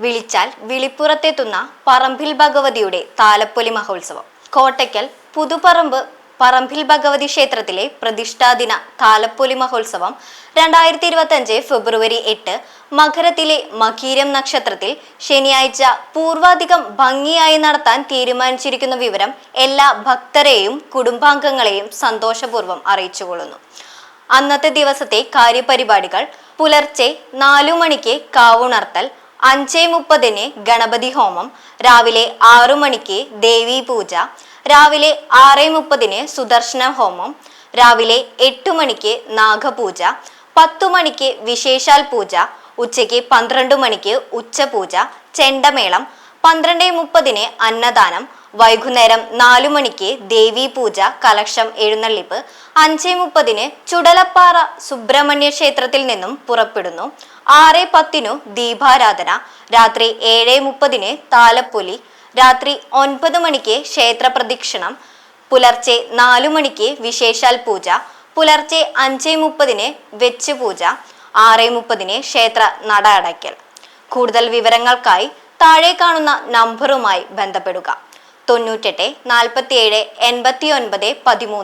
വിളിച്ചാൽ വിളിപ്പുറത്തെത്തുന്ന പറമ്പിൽ ഭഗവതിയുടെ താലപ്പൊലി മഹോത്സവം. കോട്ടയ്ക്കൽ പുതുപറമ്പ് പറമ്പിൽ ഭഗവതി ക്ഷേത്രത്തിലെ പ്രതിഷ്ഠാദിന താലപ്പൊലി മഹോത്സവം രണ്ടായിരത്തി ഇരുപത്തി അഞ്ച് ഫെബ്രുവരി എട്ട് മകരത്തിലെ മകീരം നക്ഷത്രത്തിൽ ശനിയാഴ്ച പൂർവാധികം ഭംഗിയായി നടത്താൻ തീരുമാനിച്ചിരിക്കുന്ന വിവരം എല്ലാ ഭക്തരെയും കുടുംബാംഗങ്ങളെയും സന്തോഷപൂർവം അറിയിച്ചുകൊള്ളുന്നു. അന്നത്തെ ദിവസത്തെ കാര്യപരിപാടികൾ പുലർച്ചെ നാലു മണിക്ക് കാവുണർത്തൽ അഞ്ചേ മുപ്പതിന് ഗണപതി ഹോമം രാവിലെ ആറു മണിക്ക് ദേവി പൂജ രാവിലെ ആറ് മുപ്പതിന് സുദർശന ഹോമം രാവിലെ എട്ട് മണിക്ക് നാഗപൂജ പത്തു മണിക്ക് വിശേഷാൽ പൂജ ഉച്ചയ്ക്ക് പന്ത്രണ്ട് മണിക്ക് ഉച്ചപൂജ ചെണ്ടമേളം പന്ത്രണ്ട് മുപ്പതിന് അന്നദാനം വൈകുന്നേരം നാലു മണിക്ക് ദേവീ പൂജ കലക്ഷം എഴുന്നള്ളിപ്പ് അഞ്ച് മുപ്പതിന് ചുടലപ്പാറ സുബ്രഹ്മണ്യ ക്ഷേത്രത്തിൽ നിന്നും പുറപ്പെടുന്നു. ആറ് പത്തിനു ദീപാരാധന രാത്രി ഏഴ് മുപ്പതിന് താലപ്പൊലി രാത്രി ഒൻപത് മണിക്ക് ക്ഷേത്ര പ്രദക്ഷിണം പുലർച്ചെ നാലു മണിക്ക് വിശേഷാൽ പൂജ പുലർച്ചെ അഞ്ച് മുപ്പതിന് വെച്ച് പൂജ ആറ് മുപ്പതിന് ക്ഷേത്ര നട അടയ്ക്കൽ. കൂടുതൽ വിവരങ്ങൾക്കായി താഴെ കാണുന്ന നമ്പറുമായി ബന്ധപ്പെടുക. തൊണ്ണൂറ്റെട്ട് നാൽപ്പത്തിയേഴ് എൺപത്തി ഒൻപത് പതിമൂന്ന്.